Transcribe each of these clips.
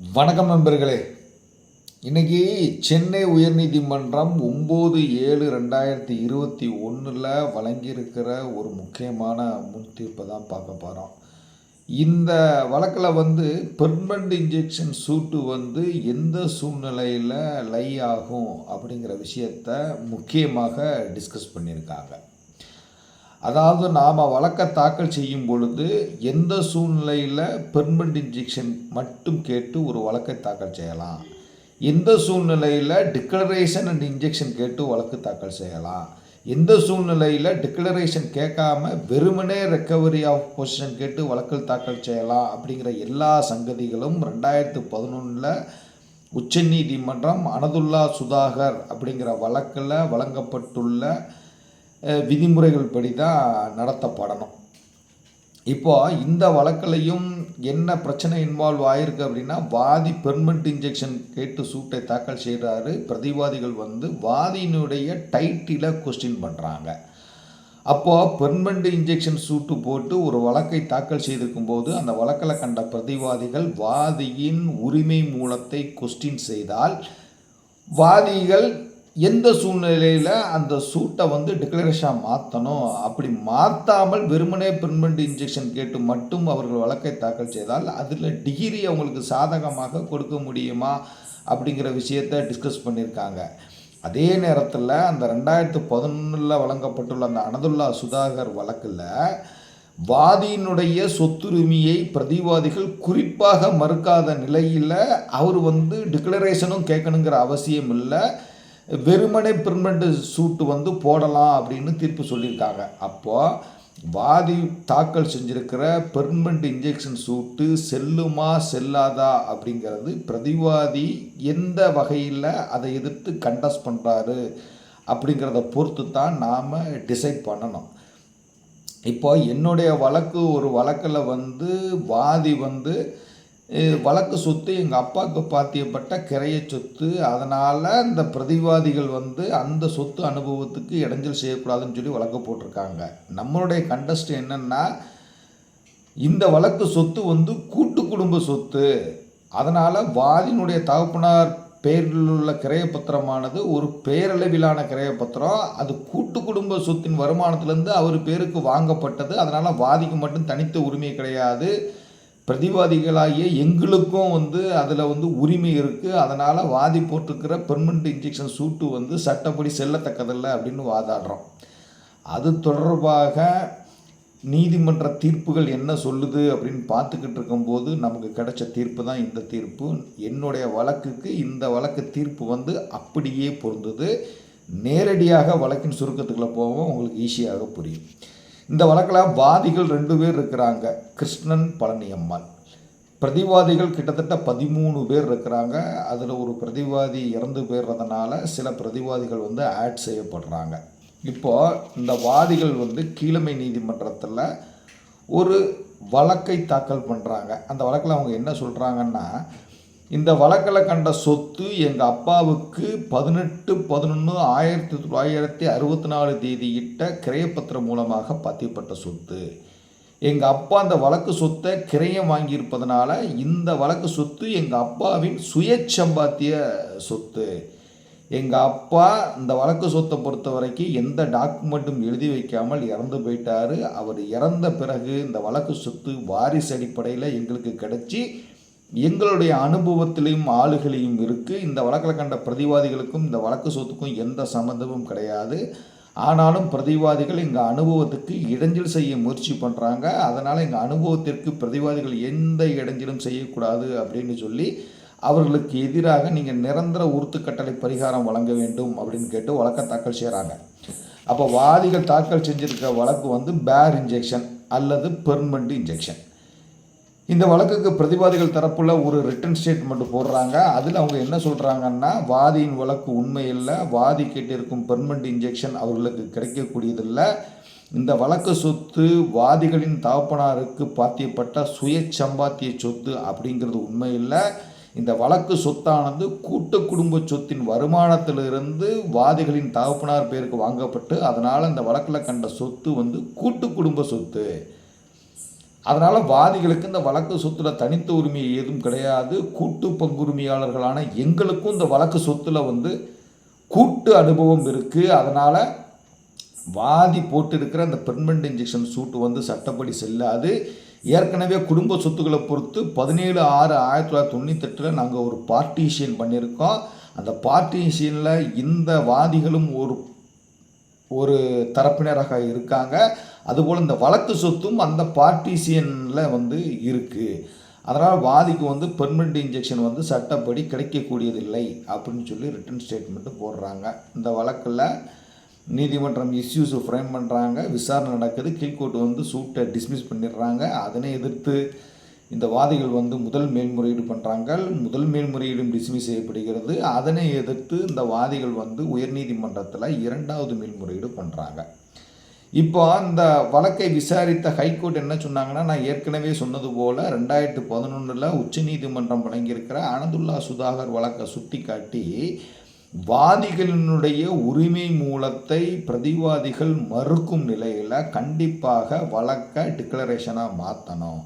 வணக்கம் நண்பர்களே. இன்னைக்கு சென்னை உயர்நீதிமன்றம் ஒம்பது ஏழு ரெண்டாயிரத்தி இருபத்தி ஒன்றில் வழங்கியிருக்கிற ஒரு முக்கியமான முன் தீர்ப்பை தான் பார்க்க போகிறோம் இந்த வழக்கில் வந்து பெர்மனண்ட் இன்ஜெக்ஷன் சூட்டு வந்து எந்த சூழ்நிலையில் லை ஆகும் அப்படிங்கிற விஷயத்த முக்கியமாக டிஸ்கஸ் பண்ணியிருக்காங்க. அதாவது நாம் வழக்க தாக்கல் செய்யும் பொழுது எந்த சூழ்நிலையில் பெர்மனண்ட் இன்ஜெக்ஷன் மட்டும் கேட்டு ஒரு வழக்கை தாக்கல் செய்யலாம். எந்த சூழ்நிலையில் டிக்ளரேஷன் அண்ட் இன்ஜெக்ஷன் கேட்டு வழக்கு தாக்கல் செய்யலாம். எந்த சூழ்நிலையில் டிக்ளரேஷன் கேட்காம வெறுமனே ரெக்கவரி ஆஃப் பொசிஷன் கேட்டு வழக்கில் தாக்கல் செய்யலாம் அப்படிங்கிற எல்லா சங்கதிகளும் ரெண்டாயிரத்து பதினொன்றில் உச்சநீதிமன்றம் அனதுல்லா சுதாகர் அப்படிங்கிற வழக்கில் வழங்கப்பட்டுள்ள விதிமுறைகள் படி தான் நடத்தப்படணும். இப்போது இந்த வழக்கிலையும் என்ன பிரச்சனை இன்வால்வ் ஆயிருக்கு அப்படின்னா வாதி பெர்மனண்ட் இன்ஜெக்ஷன் கேட்டு சூட்டை தாக்கல் செய்கிறாரு பிரதிவாதிகள் வந்து வாதியினுடைய டைட்டிலை கொஸ்டின் பண்ணுறாங்க அப்போது பெர்மனண்ட் இன்ஜெக்ஷன் சூட்டு போட்டு ஒரு வழக்கை தாக்கல் செய்திருக்கும் போது அந்த வழக்கில் கண்ட பிரதிவாதிகள் வாதியின் உரிமை மூலத்தை கொஸ்டின் செய்தால் வாதிகள் எந்த சூழ்நிலையில் அந்த சூட்டை வந்து டிக்ளரேஷனாக மாற்றணும் அப்படி மாற்றாமல் வெறுமனே பெர்மனண்ட் இன்ஜெக்ஷன் கேட்டு மட்டும் அவர்கள் வழக்கை தாக்கல் செய்தால் அதில் டிகிரி அவங்களுக்கு சாதகமாக கொடுக்க முடியுமா? அப்படிங்கிற விஷயத்தை டிஸ்கஸ் பண்ணியிருக்காங்க. அதே நேரத்தில் அந்த ரெண்டாயிரத்து பதினொன்றில் வழங்கப்பட்டுள்ள அந்த அனதுல்லா சுதாகர் வழக்கில் வாதியினுடைய சொத்துரிமையை பிரதிவாதிகள் குறிப்பாக மறுக்காத நிலையில் அவர் வந்து டிக்ளரேஷனும் கேட்கணுங்கிற அவசியம் இல்லை. வெறுமனே பெர்மனண்ட் சூட்டு வந்து போடலாம் அப்படின்னு தீர்ப்பு சொல்லியிருக்காங்க. அப்போது வாதி தாக்கல் செஞ்சிருக்கிற பெர்மனண்ட் இன்ஜெக்ஷன் சூட்டு செல்லுமா செல்லாதா அப்படிங்கிறது பிரதிவாதி எந்த வகையில் அதை எதிர்த்து கண்டஸ் பண்ணுறாரு அப்படிங்கிறத பொறுத்து தான் நாம் டிசைட் பண்ணணும். இப்போ என்னுடைய வழக்கு ஒரு வழக்கில் வந்து வாதி வந்து வழக்கு சொத்து எங்கள் அப்பாவுக்கு பாத்தியப்பட்ட கிரைய சொத்து. அதனால் இந்த பிரதிவாதிகள் வந்து அந்த சொத்து அனுபவத்துக்கு இடைஞ்சல் செய்யக்கூடாதுன்னு சொல்லி வழக்கு போட்டிருக்காங்க. நம்மளுடைய கண்டஸ்ட் என்னென்னா இந்த வழக்கு சொத்து வந்து கூட்டு குடும்ப சொத்து. அதனால் வாதியினுடைய தகப்பனார் பெயரில் உள்ள கிரையப்பத்திரமானது ஒரு பேரளவிலான கிரையப்பத்திரம் அது கூட்டு குடும்ப சொத்தின் வருமானத்திலேருந்து அவர் பேருக்கு வாங்கப்பட்டது. அதனால் வாதிக்கு மட்டும் தனித்த உரிமை கிடையாது. பிரதிவாதிகளாகிய எங்களுக்கும் வந்து அதில் வந்து உரிமை இருக்குது அதனால் வாதி போட்டிருக்கிற பெர்மனண்ட் இன்ஜெக்ஷன் சூட்டு வந்து சட்டப்படி செல்லத்தக்கதில்லை அப்படின்னு வாதாடுறோம். அது தொடர்பாக நீதிமன்ற தீர்ப்புகள் என்ன சொல்லுது அப்படின்னு பார்த்துக்கிட்டு இருக்கும்போது நமக்கு கிடைச்ச தீர்ப்பு தான் இந்த தீர்ப்பு. என்னுடைய வழக்குக்கு இந்த வழக்கு தீர்ப்பு வந்து அப்படியே பொருந்தது. நேரடியாக வழக்கின் சுருக்கத்துக்குள்ளே போவோம் உங்களுக்கு ஈஸியாக புரியும். இந்த வழக்கில் வாதிகள் ரெண்டு பேர் இருக்கிறாங்க. கிருஷ்ணன் பழனியம்மாள் பிரதிவாதிகள் கிட்டத்தட்ட பதிமூணு பேர் இருக்கிறாங்க. அதில் ஒரு பிரதிவாதி இறந்து போயிடுறதுனால சில பிரதிவாதிகள் வந்து ஆட் செய்யப்படுறாங்க. இப்போது இந்த வாதிகள் வந்து கீழமை நீதிமன்றத்தில் ஒரு வழக்கை தாக்கல் பண்ணுறாங்க அந்த வழக்கில் அவங்க என்ன சொல்கிறாங்கன்னா இந்த வழக்கில் கண்ட சொத்து எங்கள் அப்பாவுக்கு பதினெட்டு பதினொன்று ஆயிரத்தி தொள்ளாயிரத்தி அறுபத்தி நாலு தேதியிட்ட கிரயப்பத்திரம் மூலமாக பதியப்பட்ட சொத்து. எங்கள் அப்பா அந்த வழக்கு சொத்தை கிரயம் வாங்கியிருப்பதனால இந்த வழக்கு சொத்து எங்கள் அப்பாவின் சுயச்சம்பாத்திய சொத்து. எங்கள் அப்பா இந்த வழக்கு சொத்தை பொறுத்த வரைக்கும் எந்த டாக்குமெண்ட்டும் எழுதி வைக்காமல் இறந்து போயிட்டாரு. அவர் இறந்த பிறகு இந்த வழக்கு சொத்து வாரிசு அடிப்படையில் எங்களுக்கு கிடைச்சி எங்களுடைய அனுபவத்திலையும் ஆளுகளையும் இருக்குது இந்த வழக்கில் கண்ட பிரதிவாதிகளுக்கும் இந்த வழக்கு சொத்துக்கும் எந்த சம்மந்தமும் கிடையாது. ஆனாலும் பிரதிவாதிகள் எங்கள் அனுபவத்துக்கு இடைஞ்சல் செய்ய முயற்சி பண்ணுறாங்க அதனால் எங்கள் அனுபவத்திற்கு பிரதிவாதிகள் எந்த இடைஞ்சலும் செய்யக்கூடாது அப்படின்னு சொல்லி அவர்களுக்கு எதிராக நீங்கள் நிரந்தர உறுத்துக்கட்டளை பரிகாரம் வழங்க வேண்டும் அப்படின்னு கேட்டு வழக்கை தாக்கல் செய்கிறாங்க அப்போ வாதிகள் தாக்கல் செஞ்சிருக்க வழக்கு வந்து பேர் இன்ஜெக்ஷன் அல்லது பெர்மனண்ட் இன்ஜெக்ஷன். இந்த வழக்குக்கு பிரதிவாதிகள் தரப்புல ஒரு ரிட்டன் ஸ்டேட்மெண்ட் போடுறாங்க. அதில் அவங்க என்ன சொல்கிறாங்கன்னா வாதியின் வழக்கு உண்மை இல்லை வாதி கேட்டிருக்கும் பெர்மனண்ட் இன்ஜெக்ஷன் அவர்களுக்கு கிடைக்கக்கூடியதில்லை. இந்த வழக்கு சொத்து வாதிகளின் தாப்பனாருக்கு பாத்தியப்பட்ட சுய சம்பாத்திய சொத்து அப்படிங்கிறது உண்மை இல்லை. இந்த வழக்கு சொத்தானது கூட்டு குடும்ப சொத்தின் வருமானத்திலிருந்து வாதிகளின் தகப்பனார் பேருக்கு வாங்கப்பட்டு அதனால் இந்த வழக்கில் கண்ட சொத்து வந்து கூட்டு குடும்ப சொத்து. அதனால் வாதிகளுக்கு இந்த வழக்கு சொத்துல தனித்த உரிமை ஏதும் கிடையாது. கூட்டு பங்குரிமையாளர்களான எங்களுக்கும் இந்த வழக்கு சொத்துல வந்து கூட்டு அனுபவம் இருக்குது அதனால் வாதி போட்டிருக்கிற அந்த பெர்மனண்ட் இன்ஜெக்ஷன் சூட்டு வந்து சட்டப்படி செல்லாது. ஏற்கனவே குடும்ப சொத்துக்களை பொறுத்து பதினேழு ஆறு ஆயிரத்தி தொள்ளாயிரத்தி தொண்ணூத்தெட்டில் நாங்கள் ஒரு பார்ட்டிஷியன் பண்ணியிருக்கோம் அந்த பார்ட்டிஷியனில் இந்த வாதிகளும் ஒரு ஒரு தரப்பினராக இருக்காங்க. அதுபோல் இந்த வழக்கு சொத்தும் அந்த பார்ட்டிசியனில் வந்து இருக்குது அதனால் வாதிக்கு வந்து பெர்மனண்ட் இன்ஜெக்ஷன் வந்து சட்டப்படி கிடைக்கக்கூடியதில்லை அப்படின்னு சொல்லி ரிட்டன் ஸ்டேட்மெண்ட்டு போடுறாங்க. இந்த வழக்கில் நீதிமன்றம் இஷ்யூஸு ஃப்ரேம் பண்ணுறாங்க விசாரணை நடக்குது. கீழ்கோர்ட் வந்து சூட்டை டிஸ்மிஸ் பண்ணிடுறாங்க. அதனை எதிர்த்து இந்த வாதிகள் வந்து முதல் மேல்முறையீடு பண்ணுறாங்க முதல் மேல்முறையீடும் டிஸ்மிஸ் செய்யப்படுகிறது. அதனை எதிர்த்து இந்த வாதிகள் வந்து உயர்நீதிமன்றத்தில் இரண்டாவது மேல்முறையீடு பண்ணுறாங்க இப்போ அந்த வழக்கை விசாரித்த ஹைகோர்ட் என்ன சொன்னாங்கன்னா நான் ஏற்கனவே சொன்னது போல் ரெண்டாயிரத்து பதினொன்றில் உச்சநீதிமன்றம் வழங்கியிருக்கிற அனதுல்லா சுதாகர் வழக்கை சுட்டி காட்டி வாதிகளினுடைய உரிமை மூலத்தை பிரதிவாதிகள் மறுக்கும் நிலையில் கண்டிப்பாக வழக்கை டிக்ளரேஷனாக மாற்றணும்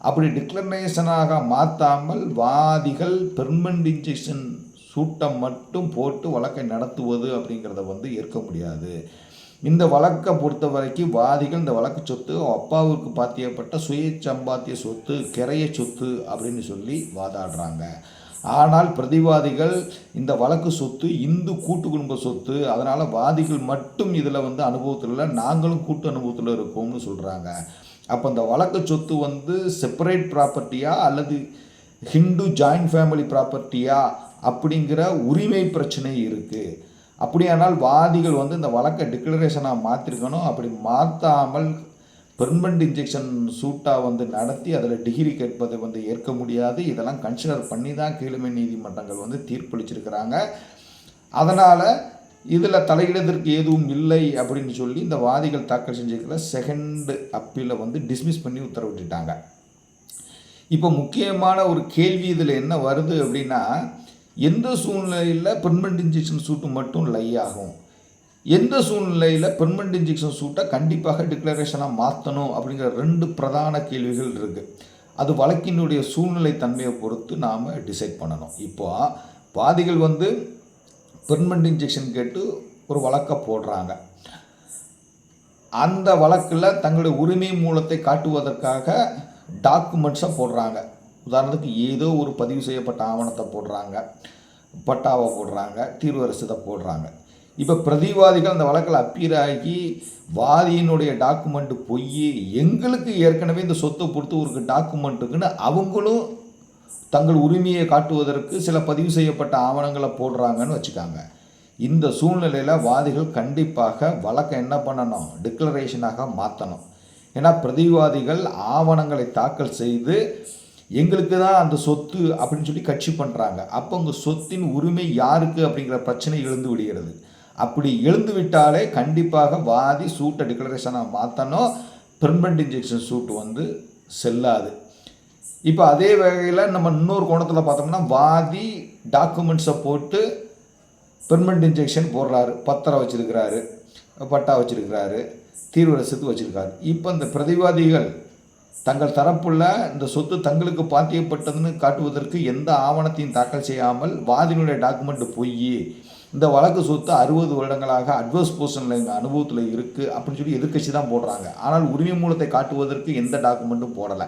அப்படி டிக்ளரேஷனாக மாற்றாமல் வாதிகள் பெர்மனண்ட் இன்ஜெக்ஷன் சூட்டை மட்டும் போட்டு வழக்கை நடத்துவது அப்படிங்கிறத வந்து ஏற்க முடியாது. இந்த வழக்கை பொறுத்த வரைக்கும் வாதிகள் இந்த வழக்கு சொத்து அப்பாவுக்கு பாத்தியப்பட்ட சுய சம்பாத்திய சொத்து கிரைய சொத்து அப்படின்னு சொல்லி வாதாடுறாங்க. ஆனால் பிரதிவாதிகள் இந்த வழக்கு சொத்து இந்து கூட்டு குடும்ப சொத்து அதனால் வாதிகள் மட்டும் இதில் வந்து அனுபவத்தில் இல்லை நாங்களும் கூட்டு அனுபவத்தில் இருக்கோம்னு சொல்கிறாங்க அப்போ இந்த வழக்கு சொத்து வந்து செப்பரேட் ப்ராப்பர்ட்டியா அல்லது ஹிந்து ஜாயிண்ட் ஃபேமிலி ப்ராப்பர்ட்டியா அப்படிங்கிற உரிமை பிரச்சனை இருக்குது அப்படியானால் வாதிகள் வந்து இந்த வழக்கை டிக்ளரேஷனாக மாற்றிருக்கணும் அப்படி மாற்றாமல் பெர்மனண்ட் இன்ஜெக்ஷன் சூட்டாக வந்து நடத்தி அதில் டிகிரி கேட்பதை வந்து ஏற்க முடியாது. இதெல்லாம் கன்சிடர் பண்ணி தான் கீழமை நீதிமன்றங்கள் வந்து தீர்ப்பளிச்சிருக்கிறாங்க. அதனால் இதில் தலையிடுவதற்கு எதுவும் இல்லை அப்படின்னு சொல்லி இந்த வாதிகள் தாக்கல் செஞ்சிருக்கிற செகண்ட் அப்பீலை வந்து டிஸ்மிஸ் பண்ணி உத்தரவிட்டுட்டாங்க. இப்போ முக்கியமான ஒரு கேள்வி இதில் என்ன வருது அப்படின்னா எந்த சூழ்நிலையில் பெர்மனண்ட் இன்ஜெக்ஷன் சூட்டு மட்டும் லை ஆகும்? எந்த சூழ்நிலையில் பெர்மனண்ட் இன்ஜெக்ஷன் சூட்டை கண்டிப்பாக டிக்ளரேஷனாக மாற்றணும் அப்படிங்கிற ரெண்டு பிரதான கேள்விகள் இருக்குது அது வழக்கினுடைய சூழ்நிலை தன்மையை பொறுத்து நாம் டிசைட் பண்ணணும். இப்போ வாதிகள் வந்து பெர்மனண்ட் இன்ஜெக்ஷன் கேட்டு ஒரு வழக்கை போடுறாங்க. அந்த வழக்கில் தங்களுடைய உரிமை மூலத்தை காட்டுவதற்காக டாக்குமெண்ட்ஸை போடுறாங்க. உதாரணத்துக்கு ஏதோ ஒரு பதிவு செய்யப்பட்ட ஆவணத்தை போடுறாங்க பட்டாவை போடுறாங்க தீர்வரசத்தை போடுறாங்க. இப்போ பிரதிவாதிகள் அந்த வழக்கில் அப்பீர் ஆகி வாதியினுடைய டாக்குமெண்ட்டு பொய் எங்களுக்கு ஏற்கனவே இந்த சொத்தை பொறுத்து ஒரு டாக்குமெண்ட் இருக்குன்னு அவங்களும் தங்கள் உரிமையை காட்டுவதற்கு சில பதிவு செய்யப்பட்ட ஆவணங்களை போடுறாங்கன்னு வச்சுக்காங்க. இந்த சூழ்நிலையில் வாதிகள் கண்டிப்பாக வழக்கை என்ன பண்ணணும்? டிக்ளரேஷனாக மாற்றணும் ஏன்னா பிரதிவாதிகள் ஆவணங்களை தாக்கல் செய்து எங்களுக்கு தான் அந்த சொத்து அப்படின்னு சொல்லி கட்சி பண்ணுறாங்க அப்போ உங்கள் சொத்தின் உரிமை யாருக்கு அப்படிங்கிற பிரச்சனை எழுந்து விடுகிறது. அப்படி எழுந்து விட்டாலே கண்டிப்பாக வாதி சூட்டை டிக்ளரேஷனாக மாற்றணும் பெர்மனண்ட் இன்ஜெக்ஷன் சூட் வந்து செல்லாது. இப்போ அதே வகையில் நம்ம இன்னொரு கோணத்தில் பார்த்தோம்னா வாதி டாக்குமெண்ட்ஸை போட்டு பெர்மனண்ட் இன்ஜெக்ஷன் போடுறாரு. பத்திரம் வச்சுருக்கிறாரு பட்டா வச்சுருக்கிறாரு தீர்வு ரசத்து வச்சுருக்காரு. இப்போ இந்த பிரதிவாதிகள் தங்கள் தரப்புள்ள இந்த சொத்து தங்களுக்கு பாத்தியப்பட்டதுன்னு காட்டுவதற்கு எந்த ஆவணத்தையும் தாக்கல் செய்யாமல் வாதினுடைய டாக்குமெண்ட் போய் இந்த வழக்கு சொத்து அறுபது வருடங்களாக அட்வர்ஸ் போர்ஷனில் எங்கள் அனுபவத்தில் இருக்குது அப்படின்னு சொல்லி எதிர்கட்சி தான் போடுறாங்க. ஆனால் உரிமை மூலத்தை காட்டுவதற்கு எந்த டாக்குமெண்ட்டும் போடலை.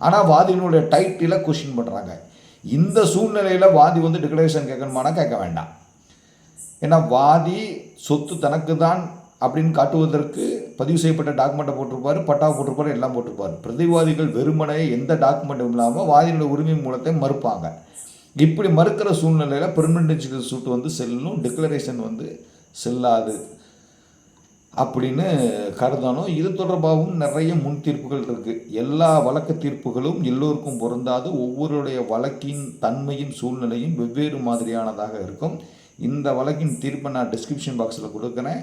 ஆனால் வாதியினுடைய டைட்டிலை கொஷின் பண்ணுறாங்க இந்த சூழ்நிலையில் வாதி வந்து டிக்ளரேஷன் கேட்கணுமானா கேட்க வேண்டாம். ஏன்னா வாதி சொத்து தனக்கு தான் அப்படின்னு காட்டுவதற்கு பதிவு செய்யப்பட்ட டாக்குமெண்ட்டை போட்டிருப்பார் பட்டா போட்டிருப்பார் எல்லாம் போட்டிருப்பார். பிரதிவாதிகள் வெறுமனே எந்த டாக்குமெண்ட்டும் இல்லாமல் வாதியினுடைய உரிமை மூலத்தை மறுப்பாங்க. இப்படி மறுக்கிற சூழ்நிலையில் பெர்மனன்ட் சூட் வந்து செல்லும் டிக்ளரேஷன் வந்து செல்லாது அப்படின்னு கருதணும். இது தொடர்பாகவும் நிறைய முன் தீர்ப்புகள் இருக்குது எல்லா வழக்கு தீர்ப்புகளும் எல்லோருக்கும் பொருந்தாது. ஒவ்வொருடைய வழக்கின் தன்மையும் சூழ்நிலையும் வெவ்வேறு மாதிரியானதாக இருக்கும். இந்த வழக்கின் தீர்ப்பை நான் டிஸ்கிரிப்ஷன் பாக்ஸில் கொடுக்குறேன்.